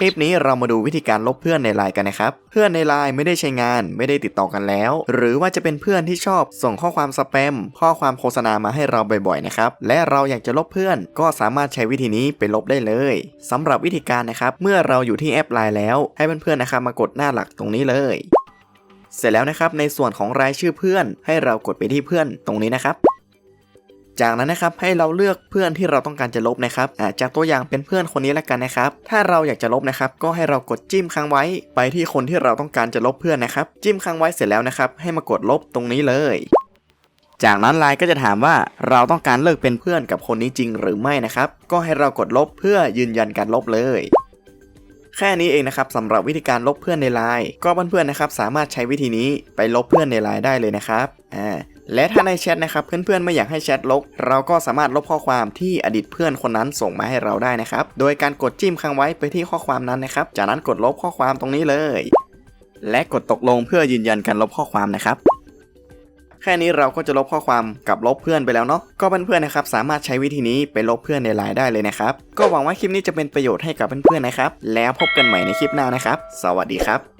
คลิปนี้เรามาดูวิธีการลบเพื่อนในไลน์กันนะครับ เพื่อนในไลน์ไม่ได้ใช้งานไม่ได้ติดต่อกันแล้ว หรือว่าจะเป็นเพื่อนที่ชอบส่งข้อความสแปม ข้อความโฆษณามาให้เราบ่อยๆนะครับ และเราอยากจะลบเพื่อนก็สามารถใช้วิธีนี้ไปลบได้เลยสำหรับวิธีการนะครับ เมื่อเราอยู่ที่แอปไลน์แล้ว ให้เพื่อนๆนะครับมากดหน้าหลักตรงนี้เลย เสร็จแล้วนะครับในส่วนของรายชื่อเพื่อน ให้เรากดไปที่เพื่อนตรงนี้นะครับ จากนั้นนะครับให้เราเลือกเพื่อนที่เราต้องการจะลบนะครับอ่าจากตัวอย่างเป็นเพื่อนคนนี้แล้วกันนะครับ ถ้าเราอยากจะลบนะครับ ก็ให้เรากดจิ้มค้างไว้ ไปที่คนที่เราต้องการจะลบเพื่อนนะครับ จิ้มค้างไว้เสร็จแล้วนะครับ ให้มากดลบตรงนี้เลยจากนั้นไลน์ก็จะถามว่าเราต้องการเลิกเป็นเพื่อนกับคนนี้จริงหรือไม่นะครับ ก็ให้เรากดลบเพื่อยืนยันการลบเลย แค่นี้เองนะครับสำหรับวิธีการลบเพื่อนในไลน์ก็เพื่อนๆนะครับสามารถใช้วิธีนี้ไปลบเพื่อนในไลน์ได้เลยนะครับอ่า และถ้าในแชทนะครับเพื่อนๆไม่อยากให้แชทลบเราก็สามารถลบข้อความที่อดีตเพื่อนคนนั้นส่งมาให้เราได้นะครับ โดยการกดจิ้มค้างไว้ไปที่ข้อความนั้นนะครับ จากนั้นกดลบข้อความตรงนี้เลย และกดตกลงเพื่อยืนยันการลบข้อความนะครับแค่นี้เราก็จะลบข้อความกับลบเพื่อนไปแล้วเนาะก็เพื่อนๆนะครับสามารถใช้วิธีนี้ไปลบเพื่อนในไลน์ได้เลยนะครับ ก็หวังว่าคลิปนี้จะเป็นประโยชน์ให้กับเพื่อนๆนะครับ แล้วพบกันใหม่ในคลิปหน้านะครับ สวัสดีครับ